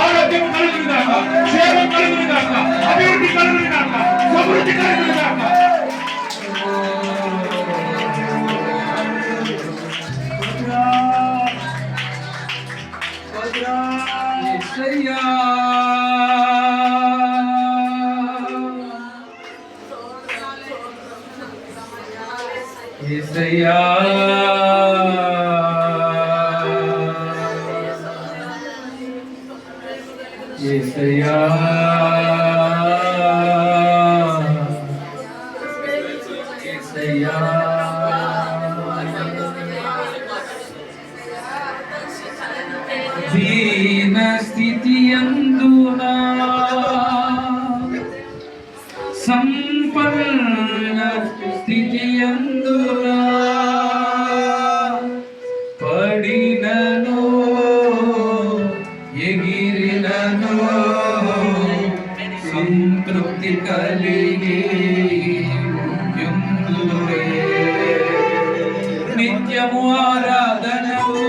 ఆరోగ్యం కలుగును గాక క్షేమం కలుగును గాక అభివృద్ధి కలుగును గాక సమృద్ధి కలుగును యేసయ్యా యేసయ్యా యేసయ్యా దీన స్థితి అందునా సంపన్న స్థితి నిత్యము ఆరాధనవు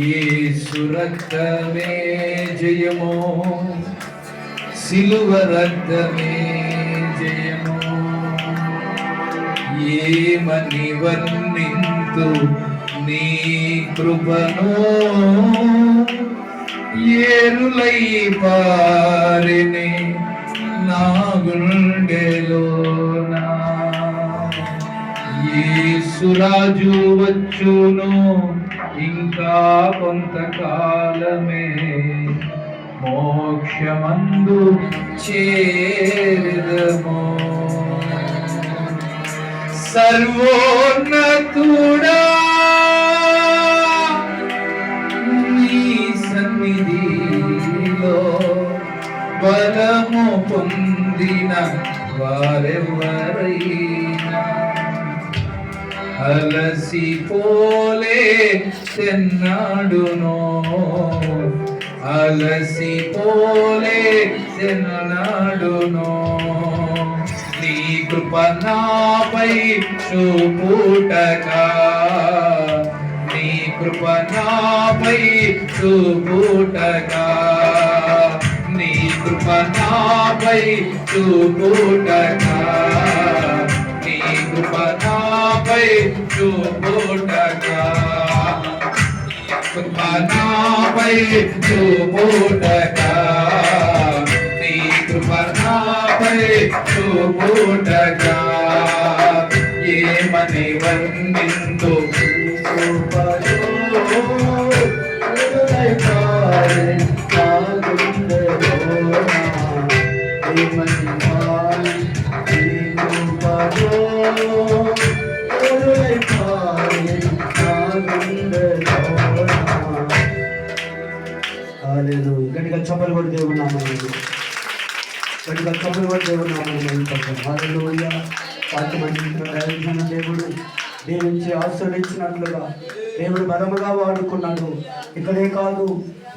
చెప్పండి రక్తమే జయము. సిలువ రక్తమే జయము. ఏమని వర్ణింతు నీ కృపను? ఏరులై పారిని నా గుండెలోనా యేసురాజు వచ్చును. ఇంకా కొంతకాలమే మోక్షమందు చేరదము. సర్వోన్నతుడా నీ సన్నిధిలో బలము పొందిన వారెవరైనా అలసిపోలే తెన్నాడునో అలసిపోలే తెన్నాడునో నీ కృప నాపై చూపుటగా నీ కృప నాపై చూపుటగా నీ కృప నాపై చూపుటగా నీ కృప నాపై చూపుటగా నాపై చూపుటక. నీ కృప నాపై చూపుటగా ఏమని వర్ణిందు గట్టిగా వాక్యం దేవుడు దీవించి ఆశ్రయించినట్లుగా దేవుడు బలముగా వాడుకున్నాడు ఇక్కడే కాదు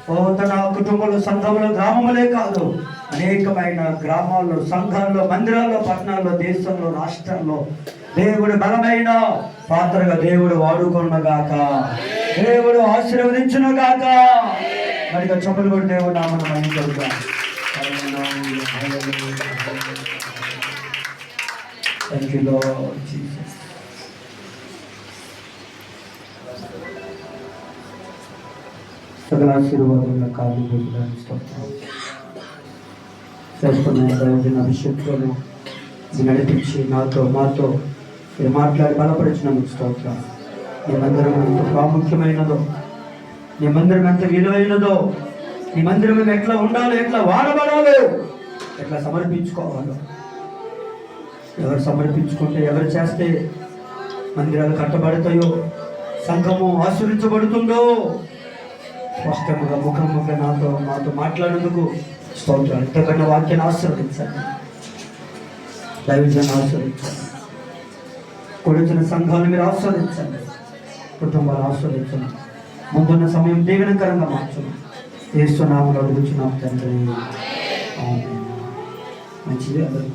ఓ తన కుటుంబంలో సంఘంలో గ్రామములే కాదు. అనేకమైన గ్రామాల్లో సంఘాల్లో మందిరాల్లో పట్టణాల్లో దేశంలో రాష్ట్రంలో దేవుడు బలమైన పాత్రగా దేవుడు వాడుకున్నగాక దేవుడు ఆశీర్వదించును గాక మరిగా చెప్పులు కూడా దేవుడు నామను మహించవుగా you, Lord Jesus. సకల ఆశీర్వాదముల కారణం స్తోత్రం చేసుకున్న నడిపించి నాతో మాతో మీరు మాట్లాడి బలపరిచినందుకు స్తోత్రం నీ మందిరం ఎంత ప్రాముఖ్యమైనదో నీ మందిరం ఎంత విలువైనదో నీ మందిరం ఎట్లా ఉండాలో ఎట్లా వాడబడాలో ఎట్లా సమర్పించుకోవాలో ఎవరు సమర్పించుకుంటే ఎవరు చేస్తే మందిరాలు కట్టబడతాయో సంఘము ఆశ్రయించబడుతుందో స్పష్టంగా ముఖముఖ నాతో మాతో మాట్లాడేందుకు స్తోత్రం. ఇంతకన్నా వాక్యాన్ని ఆశ్రయించండి. దైవజాన్ని ఆశ్రయించండి. కొడుచిన సంఘాలు మీరు ఆస్వాదించండి కుటుంబాలు ఆస్వాదించండి ముందున్న సమయం దీవెనకరంగా మార్చండి. ఏస్తున్నాము అడుగుచున్నాం తండ్రి. మంచిది. అందరు